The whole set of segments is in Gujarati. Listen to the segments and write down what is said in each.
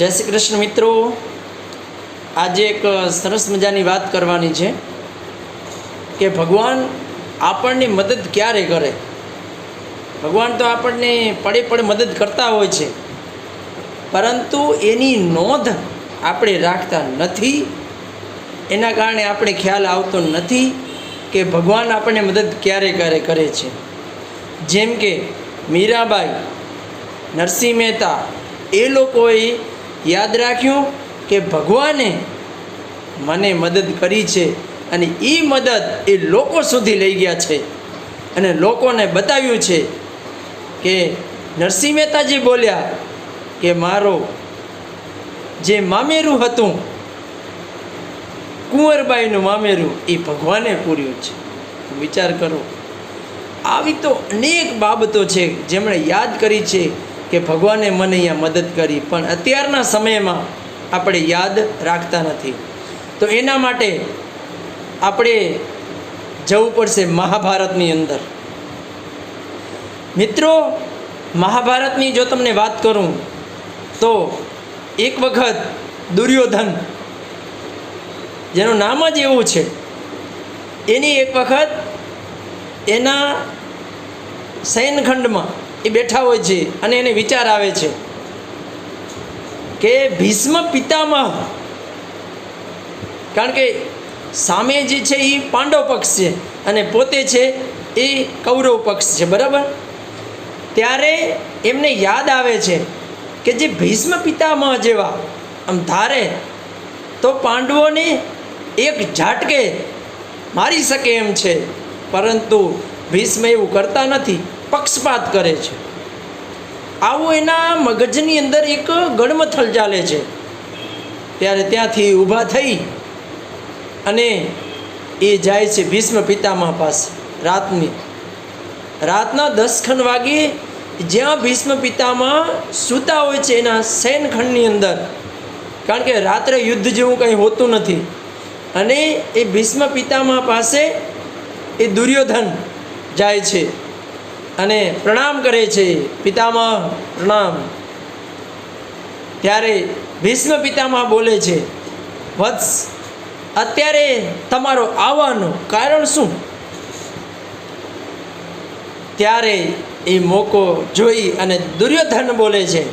જય શ્રી કૃષ્ણ મિત્રો. આજે એક સરસ મજાની વાત કરવાની છે કે ભગવાન આપણને મદદ ક્યારે કરે? ભગવાન તો આપણને પડે પડે મદદ કરતા હોય છે. પરંતુ એની નોંધ આપણે રાખતા નથી. એના કારણે આપણે ખ્યાલ આવતો નથી કે ભગવાન આપણને મદદ ક્યારે ક્યારે કરે છે. જેમ કે મીરાબાઈ, નરસિંહ મહેતા એ લોકોએ યાદ રાખ્યું કે ભગવાને મને મદદ કરી છે અને એ મદદ એ લોકો સુધી લઈ ગયા છે. અને લોકોને બતાવ્યું છે કે નરસિંહ મહેતાજી બોલ્યા કે મારો જે મામેરું હતું, કુંવરબાઈનું મામેરું એ ભગવાને પૂર્યું છે. વિચાર કરો, આવી તો અનેક બાબતો છે જેમણે યાદ કરી છે. કે ભગવાને મને અહીંયા મદદ કરી, પણ અત્યારના સમયમાં આપણે યાદ રાખતા નથી. તો એના માટે આપણે જવું પડશે મહાભારતની અંદર. મિત્રો, મહાભારતની જો તમને વાત કરું, તો એક વખત દુર્યોધન, જેનું નામ જ એવું છે, એની એક વખત એના શયનખંડમાં એ બેઠા હોય છે અને એને વિચાર આવે છે કે ભીષ્મ પિતામહ, કારણ કે સામે જે છે એ પાંડવ પક્ષ છે અને પોતે છે એ કૌરવ પક્ષ છે, બરાબર? ત્યારે એમને યાદ આવે છે કે જે ભીષ્મ પિતામહ જેવા, આમ ધારે તો પાંડવોને એક ઝાટકે મારી શકે એમ છે. પરંતુ ભીષ્મ એવું કરતા નથી. પક્ષપાત કરે છે. આવું એના મગજની અંદર એક ગડમથલ ચાલે છે. ત્યારે ત્યાંથી ઊભા થઈ અને એ જાય છે ભીષ્મ પિતામહ પાસે રાતની. રાતના દસ ખંડ વાગે જ્યાં ભીષ્મ પિતામાં સૂતા હોય છે એના શયનખંડની અંદર. કારણ કે રાત્રે યુદ્ધ જેવું કંઈ હોતું નથી. અને એ ભીષ્મ પિતામહ પાસે એ દુર્યોધન જાય છે. અને પ્રણામ કરે છે પિતામહ પ્રણામ. ત્યારે ભીષ્મ પિતામહ બોલે છે, વત્સ, અત્યારે તમારો આવવાનું કારણ શું? ત્યારે એ મોકો જોઈ અને દુર્યોધન બોલે છે,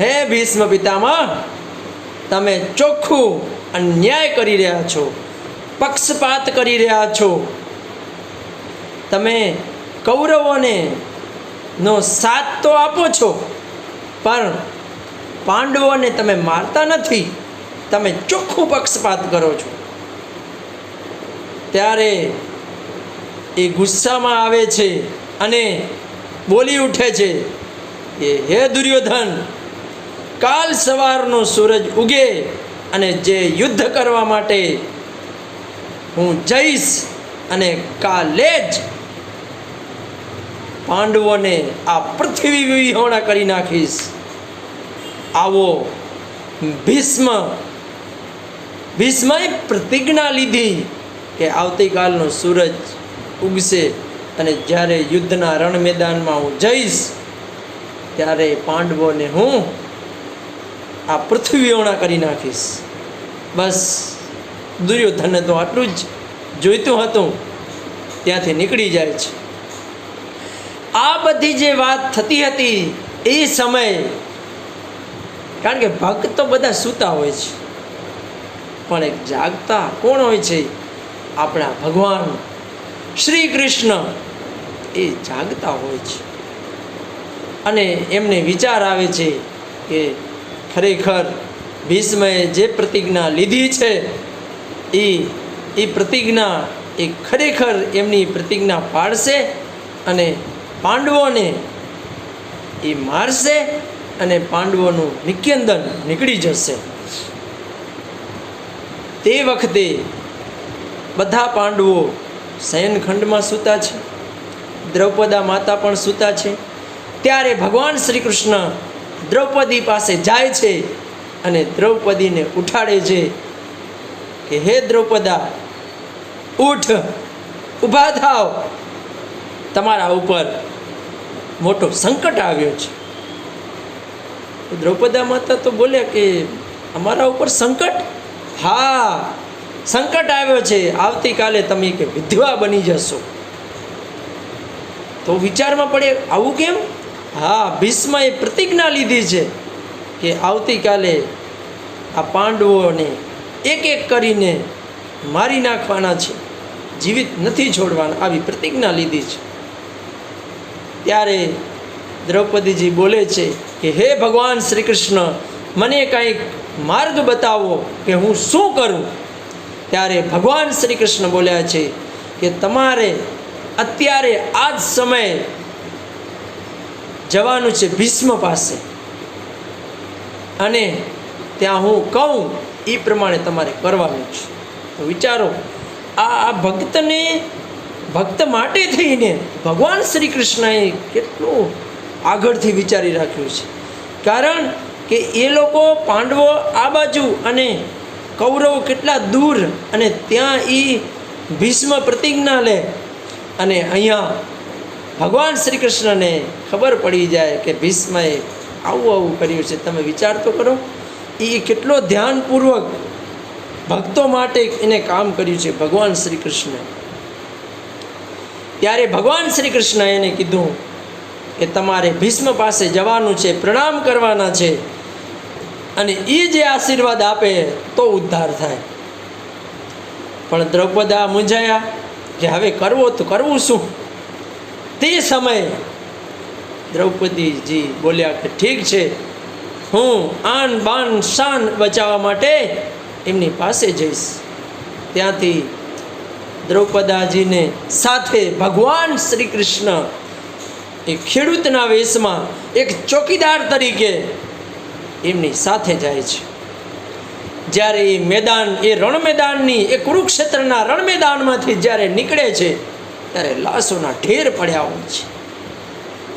હે ભીષ્મ પિતામાં, તમે ચોખ્ખું અન્યાય કરી રહ્યા છો, પક્ષપાત કરી રહ્યા છો. તમે કૌરવોને નો સાથ તો આપો છો, પણ પાંડવોને તમે મારતા નથી. તમે ચોખ્ખું પક્ષપાત કરો છો. ત્યારે એ ગુસ્સામાં આવે છે અને બોલી ઉઠે છે કે, હે દુર્યોધન, કાલ સવારનો સૂરજ ઉગે અને જે યુદ્ધ કરવા માટે હું જઈશ અને કાલે જ પાંડવોને આ પૃથ્વી વિહોણા કરી નાખીશ. આવો ભીષ્મ, ભીષ્મએ પ્રતિજ્ઞા લીધી કે આવતીકાલનો સૂરજ ઉગશે અને જ્યારે યુદ્ધના રણ મેદાનમાં હું જઈશ, ત્યારે પાંડવોને હું આ પૃથ્વીઓણા કરી નાખીશ. બસ, દુર્યોધને તો આટલું જ જોઈતું હતું. ત્યાંથી નીકળી જાય છે. આ બધી જે વાત થતી હતી, એ સમયે, કારણ કે ભક્ત તો બધા સૂતા હોય છે. પણ એક જાગતા કોણ હોય છે? આપણા ભગવાન શ્રી કૃષ્ણ એ જાગતા હોય છે. અને એમને વિચાર આવે છે કે ખરેખર ભીષ્મએ જે પ્રતિજ્ઞા લીધી છે, એ એ પ્રતિજ્ઞા એ ખરેખર એમની પ્રતિજ્ઞા પાડશે અને પાંડવોને એ મારશે અને પાંડવોનું નિક્યંદન નીકળી જશે. તે વખતે બધા પાંડવો શયનખંડમાં સૂતા છે. દ્રૌપદા માતા પણ સૂતા છે. ત્યારે ભગવાન શ્રી કૃષ્ણ દ્રૌપદી પાસે જાય છે અને દ્રૌપદીને ઉઠાડે છે કે, હે દ્રૌપદા, ઉઠ, ઊભા થાવ. તમારા ઉપર મોટો સંકટ આવ્યો છે. દ્રૌપદા માતા તો બોલ્યા કે અમારા ઉપર સંકટ? હા, સંકટ આવ્યો છે. આવતીકાલે તમે કે વિધવા બની જશો. તો વિચારમાં પડે, આવું કેમ? હા, ભીષ્મએ પ્રતિજ્ઞા લીધી છે કે આવતીકાલે આ પાંડવોને એક એક કરીને મારી નાખવાના છે. જીવિત નથી છોડવાના, આવી પ્રતિજ્ઞા લીધી છે. ત્યારે દ્રૌપદીજી બોલે છે કે, હે ભગવાન શ્રી કૃષ્ણ મને કંઈક માર્ગ બતાવો કે હું શું કરું? ત્યારે ભગવાન શ્રી કૃષ્ણ બોલ્યા છે કે, તમારે અત્યારે આ જ સમયે જવાનું છે ભીષ્મ પાસે. અને ત્યાં હું કહું એ પ્રમાણે તમારે કરવાનું છે. તો વિચારો આ ભક્તને ભક્ત માટે થઈને ભગવાન શ્રી કૃષ્ણએ કેટલું આગળથી વિચારી રાખ્યું છે. કારણ કે એ લોકો પાંડવો આ બાજુ અને કૌરવો કેટલા દૂર અને ત્યાં એ ભીષ્મ પ્રતિજ્ઞા લે અને અહીંયા ભગવાન શ્રી કૃષ્ણને ખબર પડી જાય કે ભીષ્મએ આવું આવું કર્યું છે. તમે વિચાર તો કરો એ કેટલો ધ્યાનપૂર્વક ભક્તો માટે એને કામ કર્યું છે ભગવાન શ્રી કૃષ્ણ ત્યારે ભગવાન શ્રી કૃષ્ણએ એને કીધું કે તમારે ભીષ્મ પાસે જવાનું છે, પ્રણામ કરવાના છે અને એ જે આશીર્વાદ આપે તો ઉદ્ધાર થાય. પણ દ્રૌપદા મૂંઝાયા કે હવે કરવો તો કરવું શું? તે સમયે દ્રૌપદીજી બોલ્યા કે ઠીક છે, હું આન બાન શાન બચાવવા માટે એમની પાસે જઈશ. ત્યાંથી દ્રૌપદાજીને સાથે ભગવાન શ્રી કૃષ્ણ એ ખેડૂતના વેશમાં એક ચોકીદાર તરીકે એમની સાથે જાય છે. જ્યારે એ મેદાન, એ રણ મેદાનની એ કુરુક્ષેત્રના રણ મેદાનમાંથી જ્યારે નીકળે છે, ત્યારે લાશોના ઢેર પડ્યા હોય છે.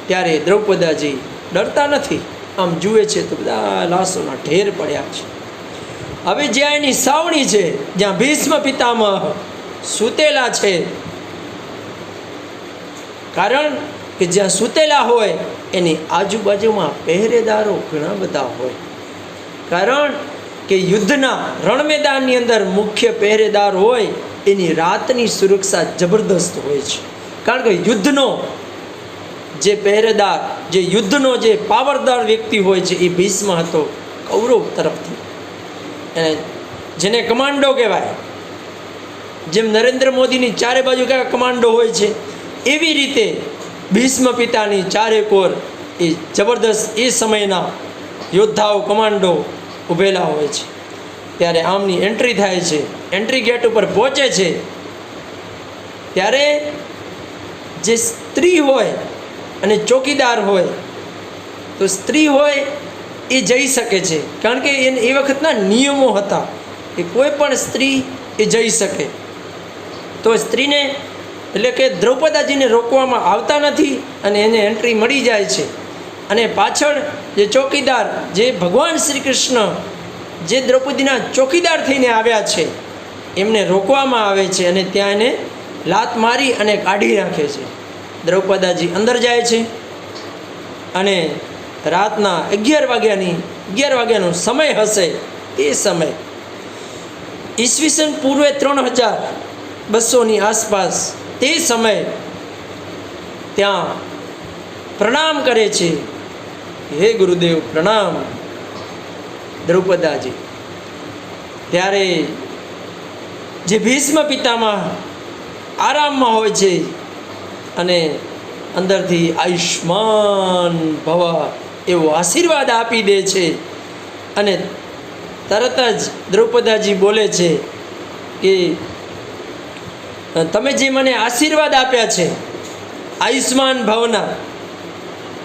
ત્યારે દ્રૌપદાજી ડરતા નથી. આમ જુએ છે તો બધા લાશોના ઢેર પડ્યા છે. હવે જ્યાં એની સાવણી છે, જ્યાં ભીષ્મ પિતામહ સૂતેલા છે. કારણ કે જ્યાં સૂતેલા હોય, એની આજુબાજુમાં પહેરેદારો ઘણા બધા હોય. કારણ કે યુદ્ધના રણ મેદાનની અંદર મુખ્ય પહેરેદાર હોય, એની રાતની સુરક્ષા જબરદસ્ત હોય છે. કારણ કે યુદ્ધનો જે પહેરેદાર, જે યુદ્ધનો જે પાવરદાર વ્યક્તિ હોય છે, એ ભીષ્મ હતો કૌરવ તરફથી. જેને કમાન્ડો કહેવાય જેમ નરેન્દ્ર મોદીની ચારે બાજુ કયા કમાન્ડો હોય છે, એવી રીતે ભીષ્મ પિતાની ચારે કોર એ જબરદસ્ત એ સમયના યોદ્ધાઓ, કમાન્ડો ઊભેલા હોય છે. ત્યારે આમની એન્ટ્રી થાય છે એન્ટ્રી ગેટ ઉપર પહોંચે છે. ત્યારે જે સ્ત્રી હોય અને ચોકીદાર હોય, તો સ્ત્રી હોય એ જઈ શકે છે. કારણ કે એ વખતના નિયમો હતા કે કોઈ પણ સ્ત્રી એ જઈ શકે. તો સ્ત્રીને એટલે કે દ્રૌપદાજીને રોકવામાં આવતા નથી અને એને એન્ટ્રી મળી જાય છે. અને પાછળ જે ચોકીદાર, જે ભગવાન શ્રી કૃષ્ણ જે દ્રૌપદીના ચોકીદાર થઈને આવ્યા છે, એમને રોકવામાં આવે છે અને ત્યાં એને લાત મારી અને કાઢી નાખે છે. દ્રૌપદાજી અંદર જાય છે અને રાતના અગિયાર વાગ્યાની, અગિયાર વાગ્યાનો સમય હશે તે સમય. ઈસવીસન પૂર્વે ત્રણ હજાર બસોની આસપાસ તે સમયે ત્યાં પ્રણામ કરે છે. હે ગુરુદેવ, પ્રણામ. દ્રૌપદાજી, ત્યારે જે ભીષ્મ પિતામાં આરામમાં હોય છે અને અંદરથી આયુષ્માન ભવ એવો આશીર્વાદ આપી દે છે અને તરત જ દ્રૌપદાજી બોલે છે કે તમે જે મને આશીર્વાદ આપ્યા છે આયુષ્માન ભવના,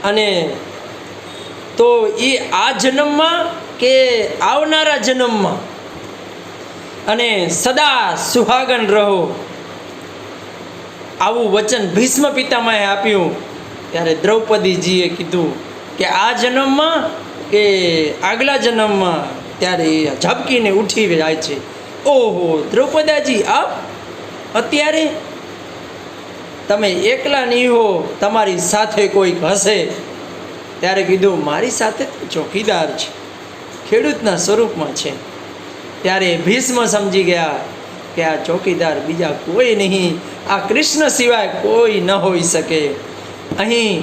અને તો એ આ જન્મમાં કે આવનારા જન્મમાં? અને સદા સુહાગન રહો. આવું વચન ભીષ્મ પિતામાએ આપ્યું, ત્યારે દ્રૌપદીજીએ કીધું કે આ જન્મમાં કે આગલા જન્મમાં, ત્યારે ઝબકીને ઉઠી જાય છે. ઓહો, દ્રૌપદાજી, આપ અત્યારે તમે એકલા નહીં હો, તમારી સાથે કોઈક હશે. ત્યારે કીધું, મારી સાથે ચોકીદાર છે. ખેડૂતના સ્વરૂપમાં છે. ત્યારે ભીષ્મ સમજી ગયા કે આ ચોકીદાર બીજા કોઈ નહીં. આ કૃષ્ણ સિવાય કોઈ ન હોઈ શકે. અહીં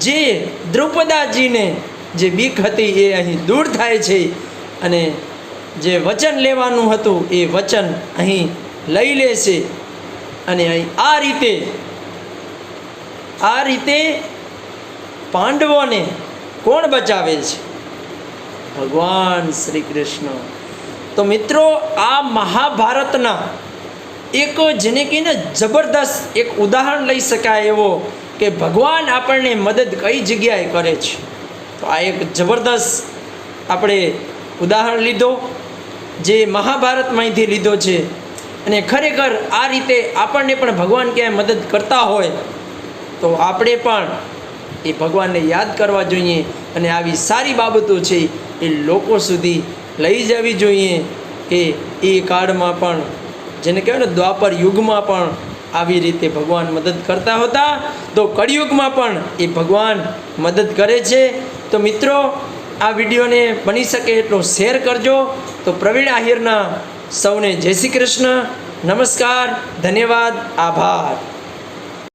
જે દ્રુપદાજીને જે બીક હતી એ અહીં દૂર થાય છે. અને જે વચન લેવાનું હતું એ વચન અહીં લઈ લેશે અને અહીં આ રીતે આ રીતે પાંડવોને કોણ બચાવે છે? ભગવાન શ્રી કૃષ્ણ તો મિત્રો, આ મહાભારતના એક જેને કહીને જબરદસ્ત એક ઉદાહરણ લઈ શકાય એવો કે ભગવાન આપણને મદદ કઈ જગ્યાએ કરે છે? તો આ એક જબરદસ્ત આપણે ઉદાહરણ લીધો, જે મહાભારતમાંથી લીધો છે. અને ખરેખર આ રીતે આપણને પણ ભગવાન ક્યાંય મદદ કરતા હોય, તો આપણે પણ એ ભગવાનને યાદ કરવા જોઈએ અને આવી સારી બાબતો છે એ લોકો સુધી લઈ જવી જોઈએ કે એ કાળમાં પણ, જેને કહેવાય ને દ્વાપર યુગમાં પણ આવી રીતે ભગવાન મદદ કરતા હતા. તો કળિયુગમાં પણ એ ભગવાન મદદ કરે છે. તો મિત્રો, આ વિડીયોને બની શકે એટલો શેર કરજો. તો પ્રવીણ આહિરના સૌને જય શ્રી કૃષ્ણ. નમસ્કાર. ધન્યવાદ. આભાર.